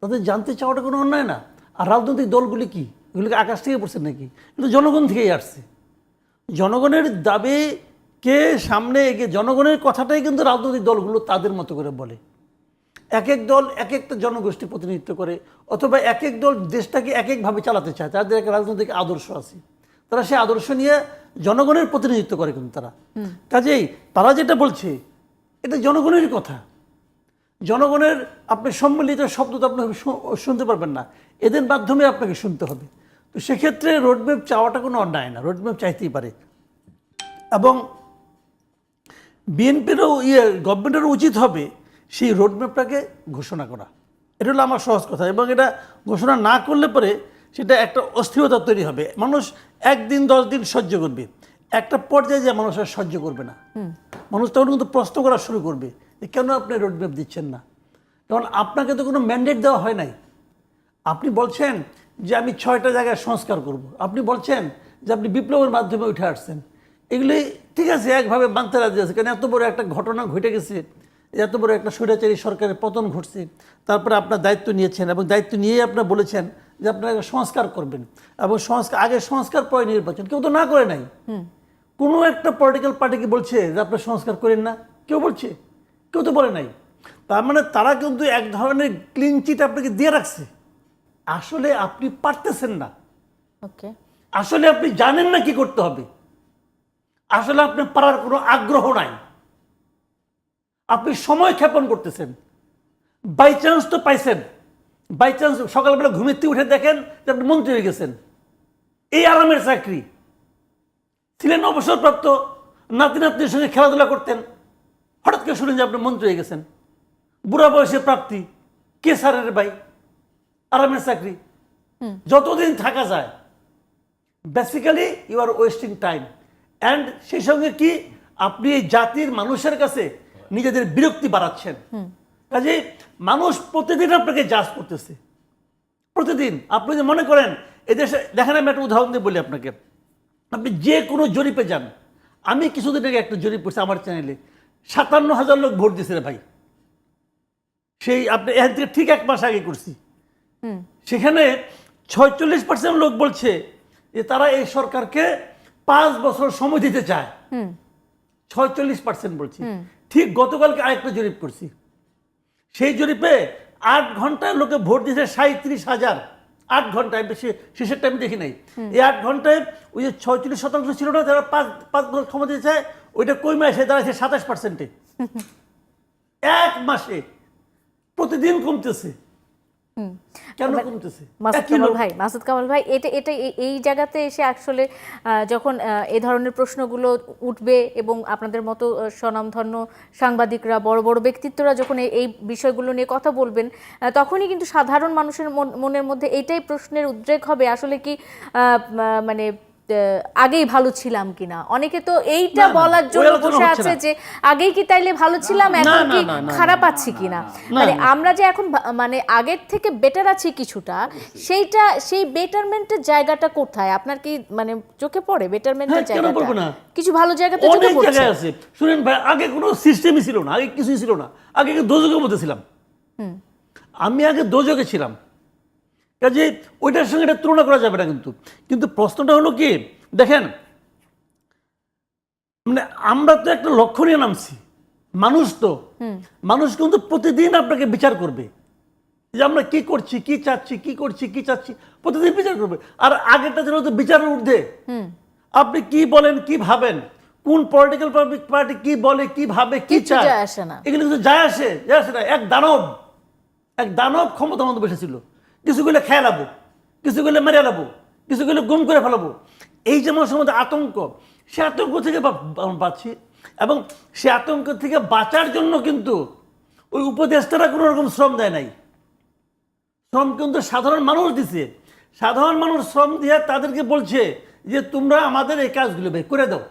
তাদের জানতে চাওয়াটা কোনো অন্যায় না। আর রাজনৈতিক দলগুলি কি? এগুলিকে আকাশ থেকে পড়ছে নাকি? কিন্তু জনগণ থেকেই আসছে। জনগণের দাবিকে সামনে এগিয়ে জনগণের কথাটাই কিন্তু রাজনৈতিক দলগুলো তাদের মতো করে বলে। এক এক দল এক একটা জনগোষ্ঠী প্রতিনিধিত্ব করে অথবা এক এক দল দেশটাকে এক একভাবে চালাতে চায়। তাদের একটা রাজনৈতিক আদর্শ আছে। তারা সেই আদর্শ নিয়ে জনগণের প্রতিনিধিত্ব করে কিন্তু তারা। কাজেই তারা যেটা বলছে এটা জনগণের কথা। জনগণের আপনি সম্মিলিত শব্দ তো আপনি শুনতে পারবেন না। এদের মাধ্যমে আপনাকে শুনতে হবে। তো সেক্ষেত্রে রোডম্যাপ চাওয়াটা কোনো অন্যায় না রোডম্যাপ চাইতেই পারে। এবং বিএনপিরও ইয়ে গভর্নমেন্টেরও উচিত হবে সেই রোডম্যাপটাকে ঘোষণা করা। এটা হলো আমার সহজ কথা এবং এটা ঘোষণা না করলে পরে সেটা একটা অস্থিরতা তৈরি হবে। মানুষ একদিন দশ দিন সহ্য করবে। একটা পর্যায়ে যে মানুষ আর সহ্য করবে না। মানুষ তখন কিন্তু প্রশ্ন করা শুরু করবে। কেন আপনি রোডম্যাপ দিচ্ছেন না? কারণ আপনাকে তো কোনো ম্যান্ডেট দেওয়া হয় নাই। আপনি বলছেন যে আমি ছয়টা জায়গায় সংস্কার করব। আপনি বলছেন যে আপনি বিপ্লবের মাধ্যমে উঠে আসছেন। এগুলি ঠিক আছে একভাবে মানতে রাজি আছে কারণ এত বড় একটা ঘটনা ঘটে গেছে এত বড় একটা স্বৈরাচারী সরকারের পতন ঘটছে। তারপরে আপনার দায়িত্ব নিয়েছেন এবং দায়িত্ব নিয়েই আপনার বলেছেন যে আপনারা সংস্কার করবেন এবং সংস্কার আগে সংস্কার পরে নির্বাচন। কেউ তো না করে নাই। কোনো একটা পলিটিক্যাল পার্টিকে বলছে যে আপনার সংস্কার করেন না? কেউ বলছে। কেউ তো বলে নাই। তার মানে তারা কিন্তু এক ধরনের ক্লিন চিট আপনাকে দিয়ে রাখছে। আসলে আপনি পারতেছেন না। ওকে। আসলে আপনি জানেন না কি করতে হবে। আসলে আপনি পারার কোনো আগ্রহ নাই। আপনি সময় ক্ষেপণ করতেছেন। বাই চান্স তো পাইছেন। বাই চান্স সকালবেলা ঘুমের থেকে উঠে দেখেন যে আপনি মন্ত্রী হয়ে গেছেন। এই আরামের চাকরি। ছিলেন অবসরপ্রাপ্ত নাতি নাতনির সঙ্গে খেলাধুলা করতেন। হঠাৎ করে শুনেন যে আপনি মন্ত্রী হয়ে গেছেন। বুড়া বয়সে প্রাপ্তি কে স্যারের ভাই? আরামের চাকরি। যতদিন থাকা যায় basically you are wasting time and সেই সঙ্গে কি? আপনি এই জাতির মানুষের কাছে নিজেদের বিরক্তি বাড়াচ্ছেন। কাজে মানুষ প্রতিদিন আপনাকে জাজ করতেছে। প্রতিদিন। আপনি যে মনে করেন এদেশে দেখেন আমি একটা উদাহরণ দিয়ে বলি আপনাকে। আপনি যে কোনো জরিপে যান। আমি কিছুদিন আগে একটা জরিপ করছি আমার চ্যানেলে সাতান্ন হাজার লোক ভোট দিয়েছে রে ভাই। সেই আপনি এখান থেকে ঠিক এক মাস আগে করছি। সেখানে ছয়চল্লিশ পার্সেন্ট লোক বলছে যে তারা এই সরকারকে পাঁচ বছর সময় দিতে চায়। ছয়চল্লিশ পার্সেন্ট বলছি। ঠিক গতকালকে আরেকটা জরিপ করছি। সেই জরিপে আট ঘন্টায় লোকে ভোট দিয়েছে সাঁত্রিশ হাজার। আট ঘন্টায় বেশি শেষের টাইম দেখি নাই। এই আট ঘন্টায় ওই যে ছয়চল্লিশ শতাংশ ছিল না যারা পাঁচ পাঁচ বছর ক্ষমতা চায় ওইটা কই মাসে দাঁড়াচ্ছে সাতাশ পার্সেন্টে এক মাসে প্রতিদিন কমতেছে। কেন কমতেছে? মাসুদ কামাল ভাই মাসুদ কামাল ভাই এটা এটা এই- জায়গাতে এসে আসলে যখন এই ধরনের প্রশ্নগুলো উঠবে এবং আপনাদের মতো স্বনামধন্য সাংবাদিকরা বড় বড় ব্যক্তিত্বরা যখন এই- বিষয়গুলো নিয়ে কথা বলবেন তখনই কিন্তু সাধারণ মানুষের মন- মনের মধ্যে এটাই প্রশ্নের উদ্রেক হবে। আসলে কি মানে আগেই ভালো ছিলাম কিনা? অনেকে তো এইটা বলার জন্য বসে আছে যে আগেই কি তাইলে ভালো ছিলাম এখন কি খারাপ আছি কিনা? মানে আমরা যে এখন মানে আগের থেকে বেটার আছি কিছুটা সেইটা সেই বেটারমেন্টের জায়গাটা কোথায়? আপনার কি মানে চোখে পড়ে বেটারমেন্টের হ্যাঁ? জায়গাটা? কিছু ভালো জায়গাতে চোখে পড়ছে। আছে। শুনেন ভাই আগে কোনো সিস্টেমই ছিল না আগে কিছুই ছিল না। আগে দোজকের মধ্যে ছিলাম। আমি আগে দোজকে ছিলাম। কাজে ওইটার সঙ্গে এটা তুলনা করা যাবে না কিন্তু। কিন্তু প্রশ্নটা হলো কি দেখেন মানে আমরা তো একটা লক্ষ্য নিয়ে নামছি। মানুষ তো। মানুষ কিন্তু প্রতিদিন আপনাকে বিচার করবে। যে আমরা কি করছি কি চাচ্ছি কি করছি কি চাচ্ছি প্রতিদিন বিচার করবে। আর আগেরটা ছিল তো বিচারের ঊর্ধ্বে। আপনি কি বলেন কি ভাবেন? কোন পলিটিক্যাল পার্টি কি বলে কি ভাবে কি চায়? আসে না। এগুলো কিন্তু যায় আসে যায় আসে না। এক দানব এক দানব ক্ষমতা মতো বসেছিল। কিছুগুলো খেয়ে লাবো কিছুগুলো মেরে লাবো কিছুগুলো গুম করে ফেলাবো। এই যে মানুষের মধ্যে আতঙ্ক, সে আতঙ্ক থেকে বাঁচি। এবং সে আতঙ্ক থেকে বাঁচার জন্য কিন্তু ওই উপদেষ্টারা কোনো রকম শ্রম দেয় নাই। শ্রম কিন্তু সাধারণ মানুষ দিছে। সাধারণ মানুষ শ্রম দিয়ে তাদেরকে বলছে যে, তোমরা আমাদের এই কাজগুলো বের করে দাও।